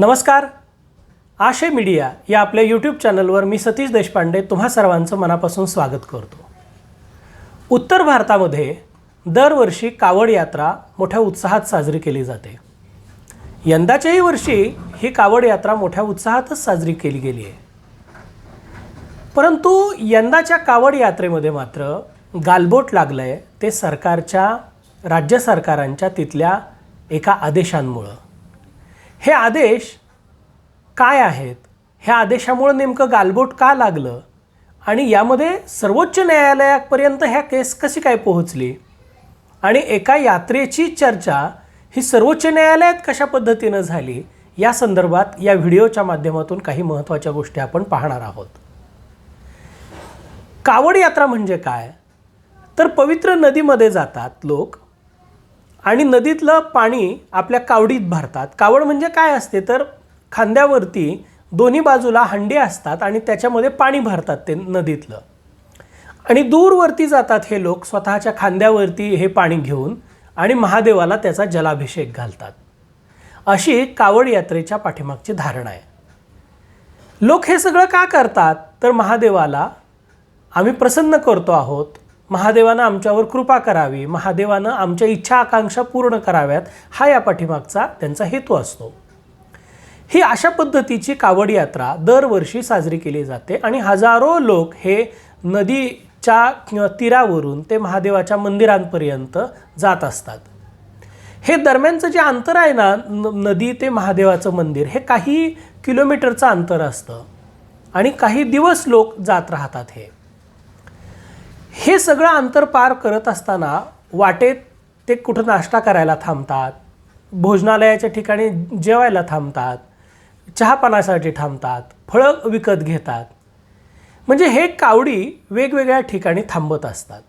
नमस्कार. आशय मीडिया या आपल्या यूट्यूब चॅनलवर मी सतीश देशपांडे तुम्हा सर्वांचं मनापासून स्वागत करतो. उत्तर भारतामध्ये दरवर्षी कावड यात्रा मोठ्या उत्साहात साजरी केली जाते. यंदाच्याही वर्षी ही कावड यात्रा मोठ्या उत्साहातच साजरी केली गेली आहे. परंतु यंदाच्या कावड यात्रेमध्ये मात्र गालबोट लागलं आहे ते सरकारच्या राज्य सरकारांच्या तिथल्या एका आदेशांमुळं. हे आदेश काय आहेत? ह्या आदेशामुळं नेमकं गालबोट का लागलं? आणि यामध्ये सर्वोच्च न्यायालयापर्यंत ह्या केस कशी काय पोहोचली? आणि एका यात्रेची चर्चा ही सर्वोच्च न्यायालयात कशा पद्धतीनं झाली? या संदर्भात या व्हिडिओच्या माध्यमातून काही महत्त्वाच्या गोष्टी आपण पाहणार आहोत. कावड यात्रा म्हणजे काय? तर पवित्र नदीमध्ये जातात लोक आणि नदीतलं पाणी आपल्या कावडीत भरतात. कावड म्हणजे काय असते? तर खांद्यावरती दोन्ही बाजूला हंडे असतात आणि त्याच्यामध्ये पाणी भरतात ते नदीतलं. आणि दूरवरती जातात हे लोक स्वतःच्या खांद्यावरती हे पाणी घेऊन आणि महादेवाला त्याचा जलाभिषेक घालतात. अशी कावड यात्रेच्या पाठीमागची धारणा आहे. लोक हे सगळं का करतात? तर महादेवाला आम्ही प्रसन्न करतो आहोत महादेवानं आमच्यावर कृपा करावी महादेवानं आमच्या इच्छा आकांक्षा पूर्ण कराव्यात हा या पाठीमागचा त्यांचा हेतू असतो. ही अशा पद्धतीची कावड यात्रा दरवर्षी साजरी केली जाते आणि हजारो लोक हे नदीच्या तीरावरून ते महादेवाच्या मंदिरांपर्यंत जात असतात. हे दरम्यानचं जे अंतर आहे ना न नदी ते महादेवाचं मंदिर हे काही किलोमीटरचं अंतर असतं आणि काही दिवस लोक जात राहतात हे. हे सगळं अंतर पार करत असताना वाटेत ते कुठं नाश्ता करायला थांबतात भोजनालयाच्या ठिकाणी जेवायला थांबतात चहापानासाठी थांबतात फळं विकत घेतात. म्हणजे हे कावडी वेगवेगळ्या ठिकाणी थांबत असतात.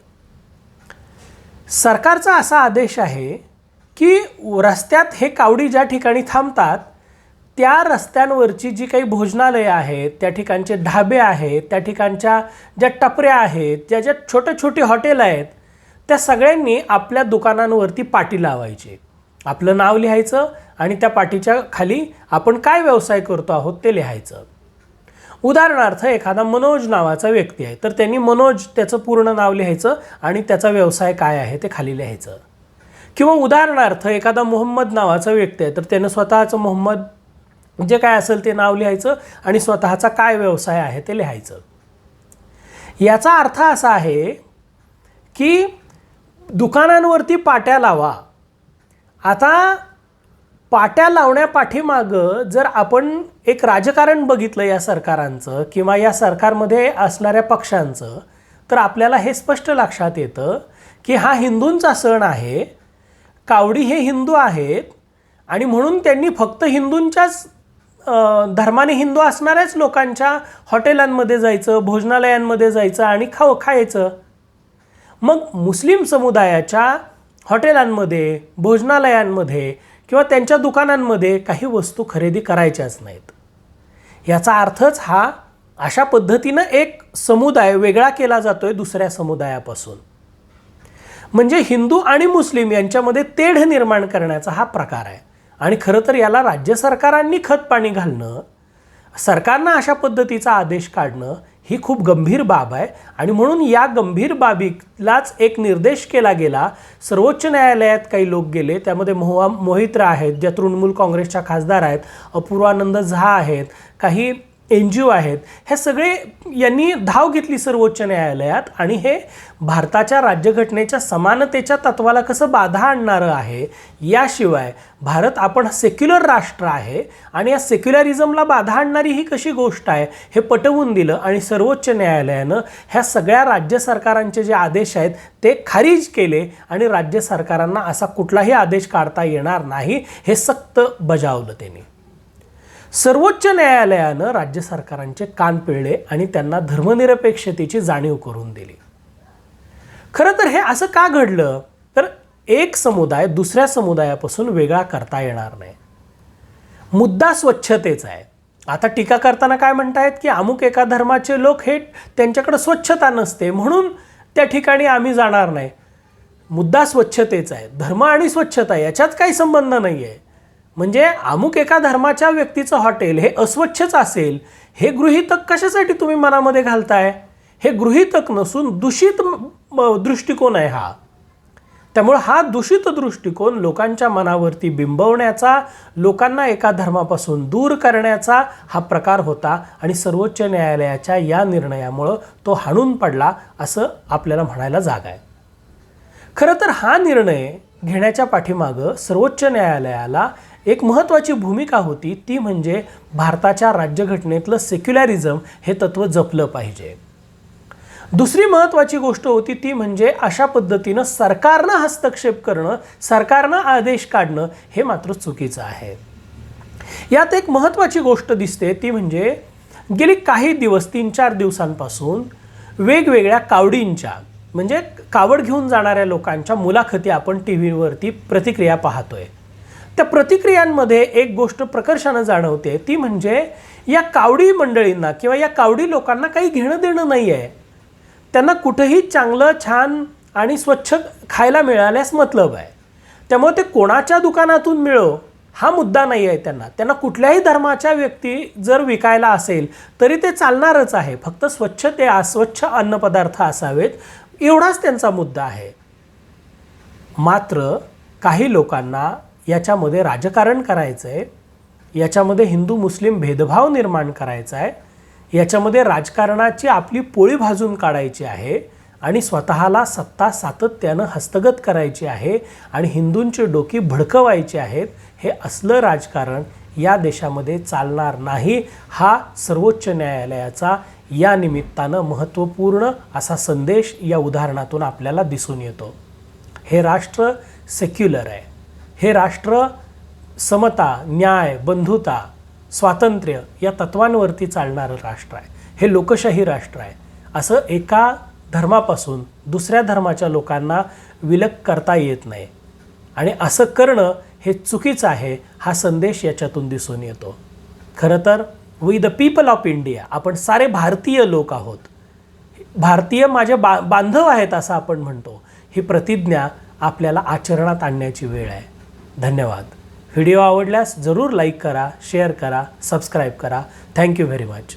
सरकारचा असा आदेश आहे की रस्त्यात हे कावडी ज्या ठिकाणी थांबतात त्या रस्त्यांवरची जी काही भोजनालयं आहेत त्या ठिकाणचे ढाबे आहेत त्या ठिकाणच्या ज्या टपऱ्या आहेत ज्या ज्या छोटे छोटे हॉटेल आहेत त्या सगळ्यांनी आपल्या दुकानांवरती पाटी लावायची. आपलं नाव लिहायचं आणि त्या पाटीच्या खाली आपण काय व्यवसाय करतो आहोत ते लिहायचं. उदाहरणार्थ एखादा मनोज नावाचा व्यक्ती आहे तर त्यांनी मनोज त्याचं पूर्ण नाव लिहायचं आणि त्याचा व्यवसाय काय आहे ते खाली लिहायचं. किंवा उदाहरणार्थ एखादा मोहम्मद नावाचा व्यक्ती आहे तर त्यानं स्वतःचं मोहम्मद जे काय असेल ते नाव लिहायचं आणि स्वतःचा काय व्यवसाय आहे ते लिहायचं. याचा अर्थ असा आहे की दुकानांवरती पाट्या लावा. आता पाट्या लावण्यापाठीमागं जर आपण एक राजकारण बघितलं या सरकारांचं किंवा या सरकारमध्ये असणाऱ्या पक्षांचं तर आपल्याला हे स्पष्ट लक्षात येतं की हा हिंदूंचा सण आहे कावडी हे हिंदू आहेत आणि म्हणून त्यांनी फक्त हिंदूंच्याच धर्माने हिंदू असणाऱ्याच लोकांच्या हॉटेलांमध्ये जायचं भोजनालयांमध्ये जायचं आणि खाऊ खायचं. मग मुस्लिम समुदायाच्या हॉटेलांमध्ये भोजनालयांमध्ये किंवा त्यांच्या दुकानांमध्ये काही वस्तू खरेदी करायच्याच नाहीत. याचा अर्थच हा अशा पद्धतीनं एक समुदाय वेगळा केला जातो आहे दुसऱ्या समुदायापासून. म्हणजे हिंदू आणि मुस्लिम यांच्यामध्ये तेढ निर्माण करण्याचा हा प्रकार आहे. आणि खरं तर याला राज्य सरकारांनी खत पाणी घालणं सरकारनं अशा पद्धतीचा आदेश काढणं ही खूप गंभीर बाब आहे. आणि म्हणून या गंभीर बाबीलाच एक निर्देश केला गेला. सर्वोच्च न्यायालयात काही लोक गेले त्यामध्ये मोहा मोहित्रा आहेत ज्या तृणमूल काँग्रेसच्या खासदार आहेत अपूर्वानंद झा आहेत काही एन जी ओ आहेत हे सगळे यांनी धाव घेतली सर्वोच्च न्यायालयात आणि हे भारताच्या राज्यघटनेच्या समानतेच्या तत्वाला कसं बाधा आणणारं आहे याशिवाय भारत आपण सेक्युलर राष्ट्र आहे आणि या सेक्युलरिझमला बाधा आणणारी ही कशी गोष्ट आहे हे पटवून दिलं आणि सर्वोच्च न्यायालयानं ह्या सगळ्या राज्य सरकारांचे जे आदेश आहेत ते खारिज केले आणि राज्य सरकारांना असा कुठलाही आदेश काढता येणार नाही हे सक्त बजावलं त्यांनी. सर्वोच्च न्यायालयानं राज्य सरकारांचे कान पिळले आणि त्यांना धर्मनिरपेक्षतेची जाणीव करून दिली. खरं तर हे असं का घडलं? तर एक समुदाय दुसऱ्या समुदायापासून वेगळा करता येणार नाही. मुद्दा स्वच्छतेचा आहे. आता टीका करताना काय म्हणतायत की अमुक एका धर्माचे लोक हे त्यांच्याकडे स्वच्छता नसते म्हणून त्या ठिकाणी आम्ही जाणार नाही. मुद्दा स्वच्छतेचा आहे. धर्म आणि स्वच्छता याच्यात काही संबंध नाही आहे म्हणजे अमुक एका धर्माच्या व्यक्तीचं हॉटेल हे अस्वच्छच असेल हे गृहितक कशासाठी तुम्ही मनामध्ये घालताय? हे गृहितक नसून दूषित दृष्टिकोन आहे हा. त्यामुळं हा दूषित दृष्टिकोन लोकांच्या मनावरती बिंबवण्याचा लोकांना एका धर्मापासून दूर करण्याचा हा प्रकार होता आणि सर्वोच्च न्यायालयाच्या या निर्णयामुळं तो हाणून पडला असं आपल्याला म्हणायला जागा आहे. खरं तर हा निर्णय घेण्याच्या पाठीमागं सर्वोच्च न्यायालयाला एक महत्त्वाची भूमिका होती ती म्हणजे भारताच्या राज्यघटनेतलं सेक्युलॅरिझम हे तत्त्व जपलं पाहिजे. दुसरी महत्त्वाची गोष्ट होती ती म्हणजे अशा पद्धतीनं सरकारनं हस्तक्षेप करणं सरकारनं आदेश काढणं हे मात्र चुकीचं आहे. यात एक महत्त्वाची गोष्ट दिसते ती म्हणजे गेली काही दिवस तीन चार दिवसांपासून वेगवेगळ्या कावडींच्या म्हणजे कावड घेऊन जाणाऱ्या लोकांच्या मुलाखती आपण टी व्हीवरती प्रतिक्रिया पाहतोय. त्या प्रतिक्रियांमध्ये एक गोष्ट प्रकर्षानं जाणवते. ती म्हणजे या कावडी मंडळींना किंवा या कावडी लोकांना काही घेणं देणं नाही आहे त्यांना कुठंही चांगलं छान आणि स्वच्छ खायला मिळाल्यास मतलब आहे. त्यामुळे ते कोणाच्या दुकानातून मिळो हा मुद्दा नाही आहे त्यांना. त्यांना कुठल्याही धर्माच्या व्यक्ती जर विकायला असेल तरी ते चालणारच आहे. फक्त स्वच्छ ते अस्वच्छ अन्नपदार्थ असावेत एवढाच त्यांचा मुद्दा आहे. मात्र काही लोकांना याच्यामध्ये राजकारण करायचं आहे याच्यामध्ये हिंदू मुस्लिम भेदभाव निर्माण करायचा आहे याच्यामध्ये राजकारणाची आपली पोळी भाजून काढायची आहे आणि स्वतःला सत्ता सातत्यानं हस्तगत करायची आहे आणि हिंदूंची डोकी भडकवायची आहेत हे असलं राजकारण या देशामध्ये चालणार नाही हा सर्वोच्च न्यायालयाचा या निमित्तानं महत्त्वपूर्ण असा संदेश या उदाहरणातून आपल्याला दिसून येतो. हे राष्ट्र सेक्युलर आहे. हे राष्ट्र समता न्याय बंधुता स्वातंत्र्य या तत्वांवरती चालणारं राष्ट्र आहे. हे लोकशाही राष्ट्र आहे. असं एका धर्मापासून दुसऱ्या धर्माच्या लोकांना विलग करता येत नाही. आणि असं करणं हे चुकीचं आहे हा संदेश याच्यातून दिसून येतो. खरं तर we the people of India आपण सारे भारतीय लोक आहोत. भारतीय माझे बा बांधव आहेत असं आपण म्हणतो. ही प्रतिज्ञा आपल्याला आचरणात आणण्याची वेळ आहे. धन्यवाद. व्हिडिओ आवडल्यास जरूर लाईक करा शेअर करा सबस्क्राईब करा. Thank you very much